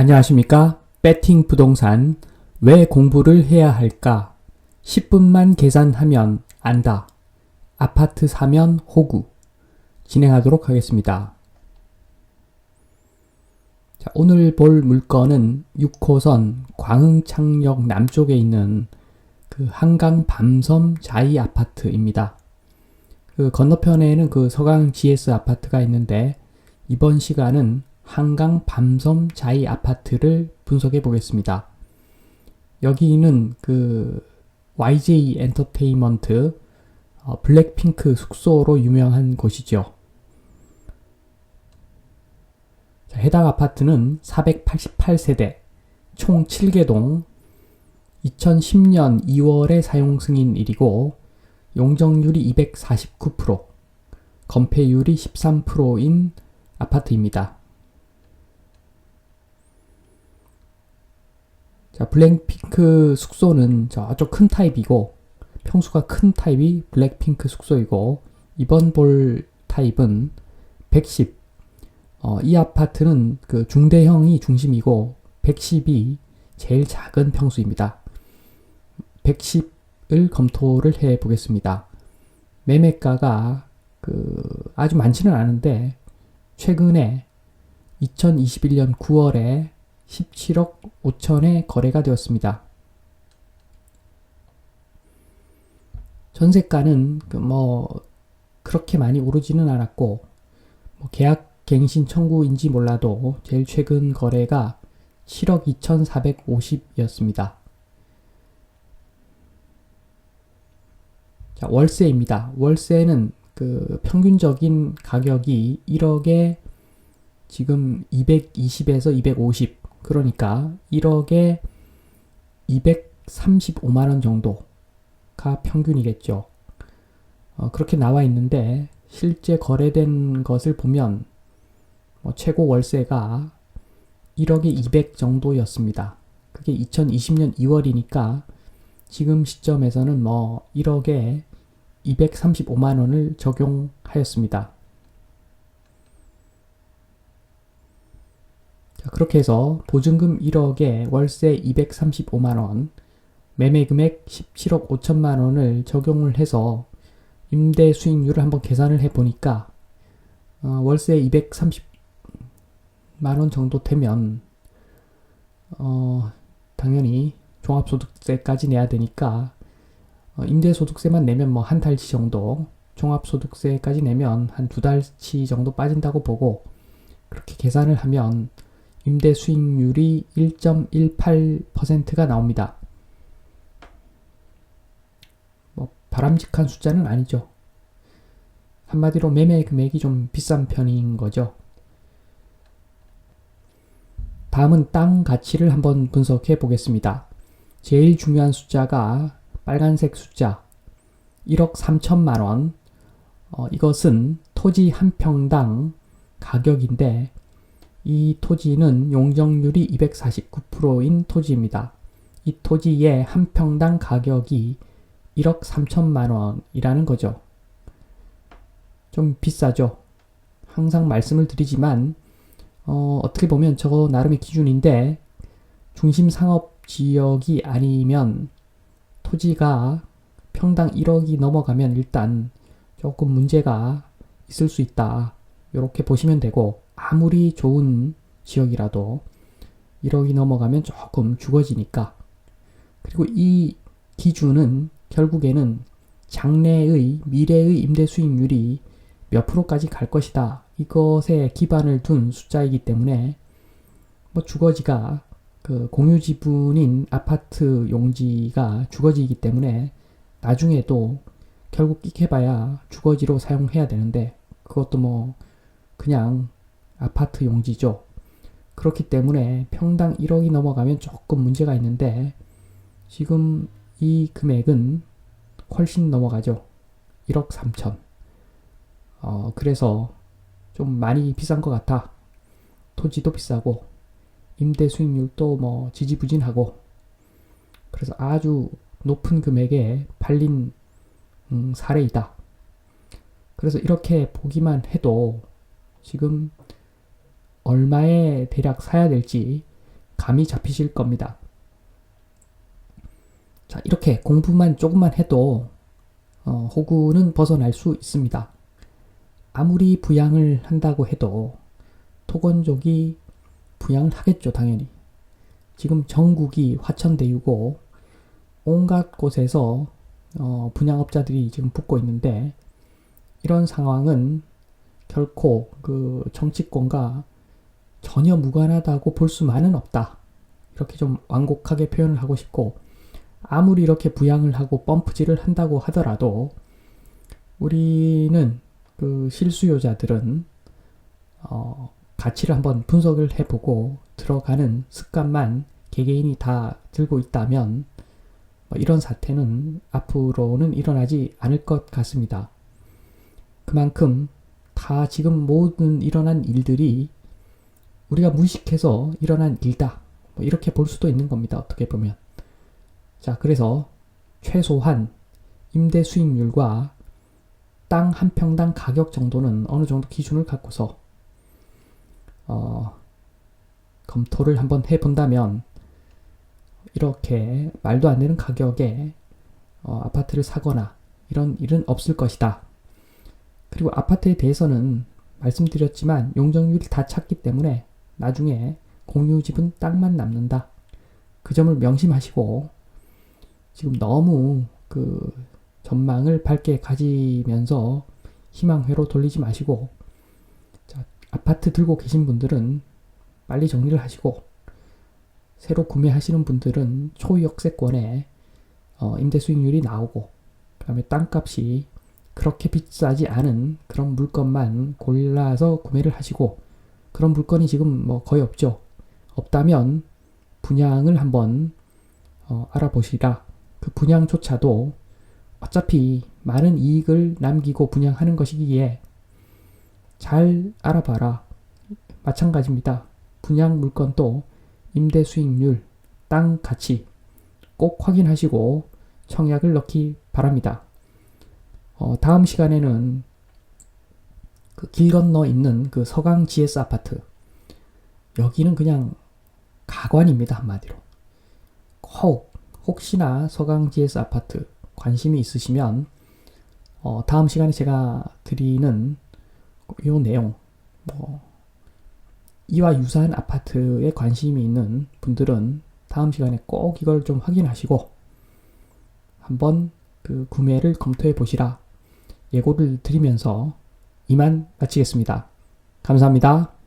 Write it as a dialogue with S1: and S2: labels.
S1: 안녕하십니까? 배팅 부동산 왜 공부를 해야 할까? 10분만 계산하면 안다. 아파트 사면 호구. 진행하도록 하겠습니다. 자, 오늘 볼 물건은 6호선 광흥창역 남쪽에 있는 그 한강 밤섬 자이 아파트입니다. 그 건너편에는 그 서강 GS 아파트가 있는데 이번 시간은 한강 밤섬 자이 아파트를 분석해 보겠습니다. 여기는 그 YJ 엔터테인먼트 어, 블랙핑크 숙소로 유명한 곳이죠. 자, 해당 아파트는 488세대, 총 7개동, 2010년 2월에 사용 승인 일이고 용적률이 249%, 건폐율이 13%인 아파트입니다. 자, 블랙핑크 숙소는 저쪽 큰 타입이고 평수가 큰 타입이 블랙핑크 숙소이고 이번 볼 타입은 110. 어, 이 아파트는 그 중대형이 중심이고 110이 제일 작은 평수입니다. 110을 검토를 해 보겠습니다. 매매가가 그 아주 많지는 않은데 최근에 2021년 9월에 17억 5천에 거래가 되었습니다. 전세가는 그뭐 그렇게 많이 오르지는 않았고 뭐 계약 갱신 청구인지 몰라도 제일 최근 거래가 7억 2,450이었습니다. 자, 월세입니다. 월세는 그 평균적인 가격이 1억에 지금 220에서 250 그러니까 1억에 235만 원 정도가 평균이겠죠. 어, 그렇게 나와 있는데 실제 거래된 것을 보면 뭐 최고 월세가 1억에 200 정도였습니다. 그게 2020년 2월이니까 지금 시점에서는 뭐 1억에 235만 원을 적용하였습니다. 자, 그렇게 해서 보증금 1억에 월세 235만원, 매매 금액 17억 5천만원을 적용을 해서 임대 수익률을 한번 계산을 해 보니까 어, 월세 230만원 정도 되면 어, 당연히 종합소득세까지 내야 되니까 어, 임대소득세만 내면 뭐 한 달치 정도 종합소득세까지 내면 한 두 달치 정도 빠진다고 보고 그렇게 계산을 하면 임대 수익률이 1.18%가 나옵니다. 뭐 바람직한 숫자는 아니죠. 한마디로 매매 금액이 좀 비싼 편인 거죠. 다음은 땅 가치를 한번 분석해 보겠습니다. 제일 중요한 숫자가 빨간색 숫자 1억 3천만 원. 어, 이것은 토지 한 평당 가격인데 이 토지는 용적률이 249%인 토지입니다. 이 토지의 한 평당 가격이 1억 3천만 원이라는 거죠. 좀 비싸죠. 항상 말씀을 드리지만 어, 어떻게 보면 저거 나름의 기준인데 중심 상업 지역이 아니면 토지가 평당 1억이 넘어가면 일단 조금 문제가 있을 수 있다. 이렇게 보시면 되고 아무리 좋은 지역이라도 1억이 넘어가면 조금 죽어지니까. 그리고 이 기준은 결국에는 장래의 미래의 임대 수익률이 몇 프로까지 갈 것이다. 이것에 기반을 둔 숫자이기 때문에 뭐 주거지가 그 공유 지분인 아파트 용지가 주거지이기 때문에 나중에도 결국 끽해봐야 주거지로 사용해야 되는데 그것도 뭐 그냥 아파트 용지죠. 그렇기 때문에 평당 1억이 넘어가면 조금 문제가 있는데 지금 이 금액은 훨씬 넘어가죠. 1억 3천. 어, 그래서 좀 많이 비싼 것 같아. 토지도 비싸고 임대 수익률도 뭐 지지부진하고 그래서 아주 높은 금액에 팔린 음, 사례이다. 그래서 이렇게 보기만 해도 지금 얼마에 대략 사야 될지 감이 잡히실 겁니다. 자, 이렇게 공부만 조금만 해도 어, 호구는 벗어날 수 있습니다. 아무리 부양을 한다고 해도 토건족이 부양을 하겠죠, 당연히. 지금 전국이 화천대유고 온갖 곳에서 어, 분양업자들이 지금 붙고 있는데 이런 상황은 결코 그 정치권과 전혀 무관하다고 볼 수만은 없다. 이렇게 좀 완곡하게 표현을 하고 싶고 아무리 이렇게 부양을 하고 펌프질을 한다고 하더라도 우리는 그 실수요자들은 어, 가치를 한번 분석을 해보고 들어가는 습관만 개개인이 다 들고 있다면 뭐 이런 사태는 앞으로는 일어나지 않을 것 같습니다. 그만큼 다 지금 모든 일어난 일들이 우리가 무식해서 일어난 일다. 뭐 이렇게 볼 수도 있는 겁니다. 어떻게 보면. 자, 그래서 최소한 임대 수익률과 땅 한 평당 가격 정도는 어느 정도 기준을 갖고서 어, 검토를 한번 해본다면 이렇게 말도 안 되는 가격에 어, 아파트를 사거나 이런 일은 없을 것이다. 그리고 아파트에 대해서는 말씀드렸지만 용적률이 다 찼기 때문에 나중에 공유집은 땅만 남는다. 그 점을 명심하시고 지금 너무 그 전망을 밝게 가지면서 희망회로 돌리지 마시고 자, 아파트 들고 계신 분들은 빨리 정리를 하시고 새로 구매하시는 분들은 초역세권에 어, 임대 수익률이 나오고 그다음에 땅값이 그렇게 비싸지 않은 그런 물건만 골라서 구매를 하시고 그런 물건이 지금 뭐 거의 없죠. 없다면 분양을 한번 어, 알아보시라. 그 분양조차도 어차피 많은 이익을 남기고 분양하는 것이기에 잘 알아봐라. 마찬가지입니다. 분양 물건도 임대 수익률, 땅 가치 꼭 확인하시고 청약을 넣기 바랍니다. 어, 다음 시간에는 그 길 건너 있는 그 서강 GS 아파트. 여기는 그냥 가관입니다 한마디로. 혹 혹시나 서강 GS 아파트 관심이 있으시면 어, 다음 시간에 제가 드리는 요 내용 뭐 이와 유사한 아파트에 관심이 있는 분들은 다음 시간에 꼭 이걸 좀 확인하시고 한번 그 구매를 검토해 보시라 예고를 드리면서 이만 마치겠습니다. 감사합니다.